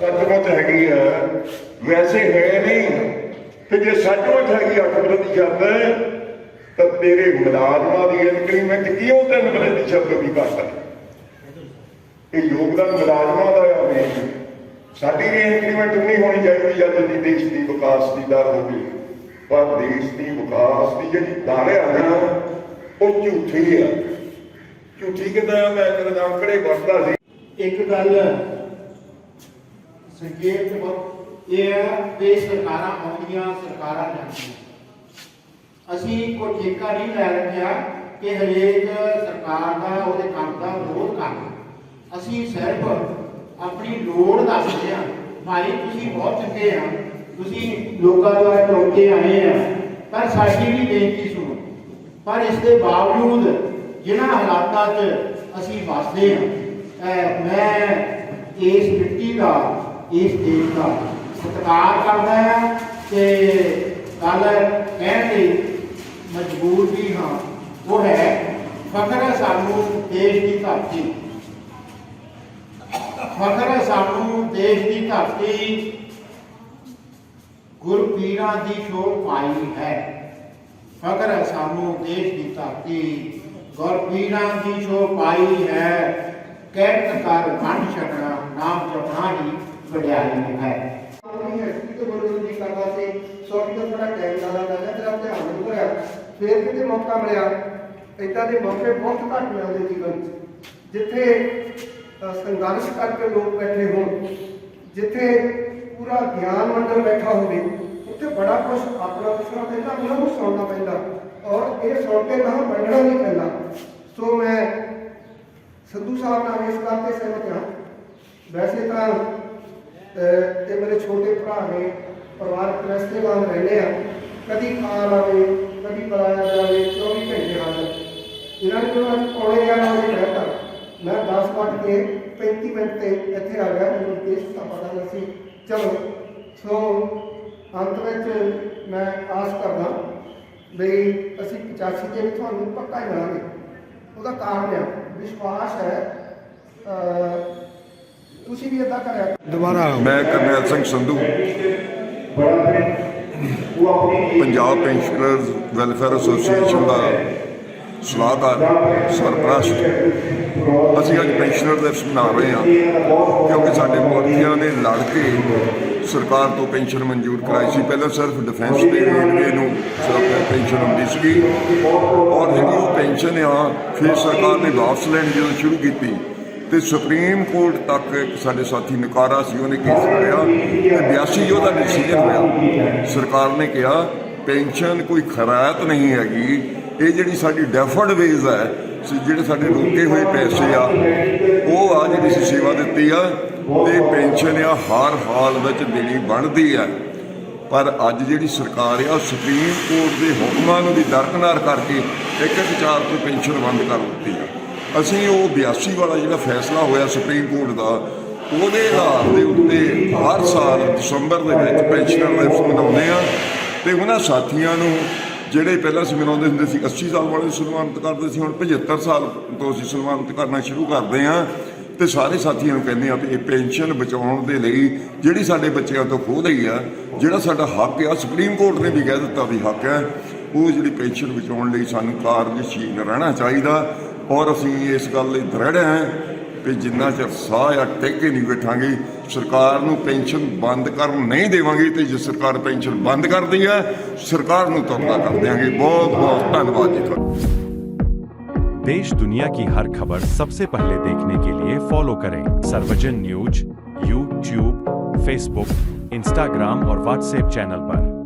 ਸੱਚਮੁੱਚ ਹੈਗੀ ਆ। ਵੈਸੇ ਹੈ ਨਹੀਂ ਤੇ ਜੇ ਸੱਚਮੁੱਚ ਹੈਗੀ 8 ਪ੍ਰਤੀਸ਼ਤ ਤਾਂ ਤੇਰੇ ਮੁਲਾਜ਼ਮਾਂ ਦੀ ਇਨਕਰੀਮੈਂਟ ਕਿਉਂ 3 ਪ੍ਰਤੀਸ਼ਤ ਵੀ ਕਰ ਸਕਦੇ ਇਹ ਯੋਗਦਾਨ ਮੁਲਾਜ਼ਮਾਂ ਦਾ ਆ ਨਹੀਂ ਸਾਡੀ ਵੀ ਇੰਕਰੀਮੈਂਟ ਨਹੀਂ ਹੋਣੀ ਚਾਹੀਦੀ ਜਦ ਦੀ ਦੇਸ਼ ਦੀ ਵਿਕਾਸ ਦੀ ਦਰ ਹੋਵੇ। ਪਰ ਦੇਸ਼ ਦੀ ਵਿਕਾਸ ਦੀ ਜਿਹੜੀ ਦਰ ਆ ਨਾ, ਉਹ ਝੂਠੀ ਆ। ਝੂਠੀ ਕਿਦਾਂ ਮੈਂ ਕਹਿੰਦਾ ਅੰਕੜੇ ਵਰਤਦਾ ਸੀ। ਇੱਕ ਗੱਲ ਸੰਖੇਪ ਚ ਬਹੁਤ ਇਹ ਹੈ ਕਿ ਸਰਕਾਰਾਂ ਆਉਂਦੀਆਂ, ਸਰਕਾਰਾਂ ਜਾਂਦੀਆਂ। ਅਸੀਂ ਕੋਈ ਠੇਕਾ ਨਹੀਂ ਲੈ ਰੱਖਿਆ ਕਿ ਹਰੇਕ ਸਰਕਾਰ ਦਾ, ਉਹਦੇ ਕੰਮ ਦਾ ਵਿਰੋਧ ਕਰਨਾ ਅਸੀਂ ਸਿਰਫ ਆਪਣੀ ਲੋੜ ਦੱਸਦੇ ਹਾਂ, ਭਾਈ ਤੁਸੀਂ ਬਹੁਤ ਚੰਗੇ ਆ, ਤੁਸੀਂ ਲੋਕਾਂ ਦਾ ਟੋਕ ਕੇ ਆਏ ਆ, ਪਰ ਸਾਡੀ ਵੀ ਬੇਨਤੀ ਸੁਣੋ। ਪਰ ਇਸ ਦੇ ਬਾਵਜੂਦ ਜਿਨ੍ਹਾਂ ਹਾਲਾਤਾਂ 'ਚ ਅਸੀਂ ਵੱਸਦੇ ਹਾਂ ਮੈਂ ਇਸ ਮਿੱਟੀ ਦਾ ਇਸ ਦੇਸ਼ ਦਾ ਸਤਿਕਾਰ ਕਰਦਾ ਹਾਂ ਤੇ ਗੱਲ ਕਹਿਣ ਲਈ ਮਜਬੂਰ ਵੀ ਹਾਂ। ਉਹ ਹੈ, ਫਖਰ ਹੈ ਸਾਨੂੰ ਦੇਸ਼ ਦੀ ਧਰਤੀ। ਫਖਰ ਹੈ ਸਾਨੂੰ ਦੇਸ਼ ਦੀ ਧਰਤੀ। ਗੁਰਪੀਰਾਂ ਦੀ ਸ਼ੋਭ ਪਾਈ ਹੈ। ਫਖਰ ਹੈ ਸਾਨੂੰ ਦੇਸ਼ ਦੀ ਧਰਤੀ। ਗੁਰਪੀਰਾਂ ਦੀ ਸ਼ੋਭ ਪਾਈ ਹੈ। ਕਹਿਤ ਕਰ ਵੰਡ ਛਕਣਾ ਨਾਮ ਜਪਣਾ ਹੀ ਵਡਿਆਈ ਹੈ ਆਪਣੀ ਹੈਸੀ ਤੋਂ ਬਰੋਬਰ ਨਹੀਂ ਕਰਦਾ ਸੀ ਸੌਰੀ ਦਾ ਥੋੜਾ ਟਾਈਮ ਜ਼ਿਆਦਾ ਲੱਗਾ ਤੇਰਾ ਧਿਆਨ ਨਹੀਂ ਹੋਇਆ ਫੇਰ ਕਿਤੇ ਮੌਕਾ ਮਿਲਿਆ ਏਦਾਂ ਦੇ ਮੌਕੇ ਬਹੁਤ ਘੱਟ ਮਿਲਦੇ ਜੀਵਨ 'ਚ ਜਿੱਥੇ ਸੰਘਰਸ਼ ਕਰਕੇ ਲੋਕ ਬੈਠੇ ਹੋਣ ਜਿੱਥੇ ਪੂਰਾ ਗਿਆਨ ਮੰਡਲ ਬੈਠਾ ਹੋਵੇ ਉੱਥੇ ਬੜਾ ਕੁਝ ਆਪਣਾ ਦੱਸਣਾ ਪੈਂਦਾ ਉਹਨਾਂ ਨੂੰ ਸੁਣਨਾ ਪੈਂਦਾ ਔਰ ਇਹ ਸੁਣ ਕੇ ਨਾ ਮੰਨਣਾ ਨਹੀਂ ਪੈਂਦਾ ਸੋ ਮੈਂ ਸਿੱਧੂ ਸਾਹਿਬ ਨਾਲ ਇਸ ਗੱਲ ਤੇ ਸਹਿਮਤ ਹਾਂ ਵੈਸੇ ਤਾਂ ਅਹ ਇਹ ਮੇਰੇ ਛੋਟੇ ਭਰਾ ਨੇ ਪਰਿਵਾਰਕ ਰਸਤੇ ਵਾਂਗ ਰਹਿੰਦੇ ਆ। ਕਦੀ ਖਾਲ ਆਵੇ, ਕਦੀ ਪਰਾਇਆ ਜਾਵੇ 24 ਘੰਟੇ ਹਾਜ਼ਰ ਇਹਨਾਂ ਨੇ ਜਦੋਂ ਅੱਜ ਪੌਣੇ 11 ਵਜੇ ਰਹਿਤਾ ਮੈਂ 10 ਵੱਜ ਕੇ 35 ਮਿੰਟ ਤੇ ਇੱਥੇ ਆ ਗਿਆ, ਮੈਨੂੰ ਦੇਸ਼ ਦਾ ਪਤਾ ਨਹੀਂ ਸੀ ਚਲੋ, ਸੋ ਅੰਤ ਵਿੱਚ ਮੈਂ ਆਸ ਕਰਦਾ ਵੀ ਅਸੀਂ 85 'ਤੇ ਵੀ ਤੁਹਾਨੂੰ ਪੱਕਾ ਹੀ ਮਿਲਾਂਗੇ। ਉਹਦਾ ਕਾਰਨ ਹੈ ਵਿਸ਼ਵਾਸ ਹੈ ਦੁਬਾਰਾ ਮੈਂ Karnail Singh Sandhu. Punjab pensioners welfare association ਦਾ ਸਲਾਹਕਾਰ, ਸਰਪ੍ਰਸਤ। ਅਸੀਂ ਅੱਜ ਪੈਨਸ਼ਨਰ ਦਿਵਸ ਮਨਾ ਰਹੇ ਹਾਂ, ਕਿਉਂਕਿ ਸਾਡੇ ਮੁਖੀਆਂ ਨੇ ਲੜ ਕੇ ਸਰਕਾਰ ਤੋਂ ਪੈਨਸ਼ਨ ਮਨਜ਼ੂਰ ਕਰਾਈ ਸੀ। ਪਹਿਲਾਂ ਸਿਰਫ ਡਿਫੈਂਸ ਦੇ ਰੇਲਵੇ ਨੂੰ ਸਿਰਫ ਪੈਨਸ਼ਨ ਹੁੰਦੀ ਸੀਗੀ। ਔਰ ਜਿਹੜੀ ਉਹ ਪੈਨਸ਼ਨ ਆ, ਫਿਰ ਸਰਕਾਰ ਨੇ ਵਾਪਸ ਲੈਣੀ ਜਦੋਂ ਸ਼ੁਰੂ ਕੀਤੀ ਤੇ ਸੁਪਰੀਮ ਕੋਰਟ ਤੱਕ ਇੱਕ ਸਾਡੇ ਸਾਥੀ ਨਕਾਰਾ ਸੀ, ਉਹਨੇ ਕੇਸ ਕਰਿਆ ਤੇ 82 ਉਹਦਾ ਡਿਸੀਜਨ ਹੋਇਆ, ਸਰਕਾਰ ਨੇ ਕਿਹਾ ਪੈਨਸ਼ਨ ਕੋਈ ਖਰਾਇਤ ਨਹੀਂ ਹੈਗੀ। ਇਹ ਜਿਹੜੀ ਸਾਡੀ ਡੈਫਰਡ ਵੇਜ਼ ਹੈ ਜਿਹੜੇ ਸਾਡੇ ਰੁਕੇ ਹੋਏ ਪੈਸੇ ਆ, ਉਹ ਆ ਜਿਹੜੀ ਅਸੀਂ ਸੇਵਾ ਦਿੱਤੀ ਆ, ਤੇ ਪੈਨਸ਼ਨ ਆ ਹਰ ਹਾਲ ਵਿੱਚ ਦੇਣੀ ਬਣਦੀ ਆ ਪਰ ਅੱਜ ਜਿਹੜੀ ਸਰਕਾਰ ਆ, ਉਹ ਸੁਪਰੀਮ ਕੋਰਟ ਦੇ ਹੁਕਮਾਂ ਨੂੰ ਵੀ ਦਰਕਨਾਰ ਕਰਕੇ ਇੱਕ ਇੱਕ ਚਾਰ ਤੋਂ ਪੈਨਸ਼ਨ ਬੰਦ ਕਰ ਦਿੱਤੀ ਆ। ਅਸੀਂ ਉਹ 82 ਵਾਲਾ ਜਿਹੜਾ ਫੈਸਲਾ ਹੋਇਆ ਸੁਪਰੀਮ ਕੋਰਟ ਦਾ, ਉਹਦੇ ਆਧਾਰ ਦੇ ਉੱਤੇ ਹਰ ਸਾਲ ਦਸੰਬਰ ਦੇ ਵਿੱਚ ਪੈਨਸ਼ਨਰ ਦਿਵਸ ਮਨਾਉਂਦੇ ਆ ਤੇ ਉਹਨਾਂ ਸਾਥੀਆਂ ਨੂੰ ਜਿਹੜੇ ਪਹਿਲਾਂ ਅਸੀਂ ਮਨਾਉਂਦੇ ਹੁੰਦੇ ਸੀ 80 ਸਾਲ ਵਾਲੇ ਸਨਮਾਨਿਤ ਕਰਦੇ ਸੀ, ਹੁਣ 75 ਸਾਲ ਤੋਂ ਅਸੀਂ ਸਨਮਾਨਿਤ ਕਰਨਾ ਸ਼ੁਰੂ ਕਰਦੇ ਆ ਤੇ ਸਾਰੇ ਸਾਥੀਆਂ ਨੂੰ ਕਹਿੰਦੇ ਆ ਵੀ ਇਹ ਪੈਨਸ਼ਨ ਬਚਾਉਣ ਦੇ ਲਈ ਜਿਹੜੀ ਸਾਡੇ ਬੱਚਿਆਂ ਤੋਂ ਖੋਹ ਲਈ ਆ, ਜਿਹੜਾ ਸਾਡਾ ਹੱਕ ਆ, ਸੁਪਰੀਮ ਕੋਰਟ ਨੇ ਵੀ ਕਹਿ ਦਿੱਤਾ ਵੀ ਹੱਕ ਹੈ ਉਹ ਜਿਹੜੀ ਪੈਨਸ਼ਨ ਬਚਾਉਣ ਲਈ ਸਾਨੂੰ ਕਾਰਜਸ਼ੀਲ ਰਹਿਣਾ ਚਾਹੀਦਾ। ਔਰ ਅਸੀਂ ਇਸ ਗੱਲ ਲਈ ਦ੍ਰਿੜ ਹਾਂ ਵੀ ਜਿੰਨਾ ਚਿਰ ਸਾਹ ਆ ਟੇਕੇ ਨਹੀਂ ਬੈਠਾਂਗੇ ਸਰਕਾਰ ਨੂੰ ਪੈਨਸ਼ਨ ਬੰਦ ਕਰਨ ਨਹੀਂ ਦੇਵਾਂਗੇ ਤੇ ਜੇ ਸਰਕਾਰ ਪੈਨਸ਼ਨ ਬੰਦ ਕਰਦੀ ਹੈ ਸਰਕਾਰ ਨੂੰ ਤਬਲਾ ਕਰ ਦਿਆਂਗੇ ਬਹੁਤ ਬਹੁਤ ਧੰਨਵਾਦ ਜੀ ਤੁਹਾਡਾ देश दुनिया की हर खबर सबसे पहले देखने के लिए फॉलो करें Sarvajan news YouTube Facebook Instagram और व्हाट्सएप चैनल पर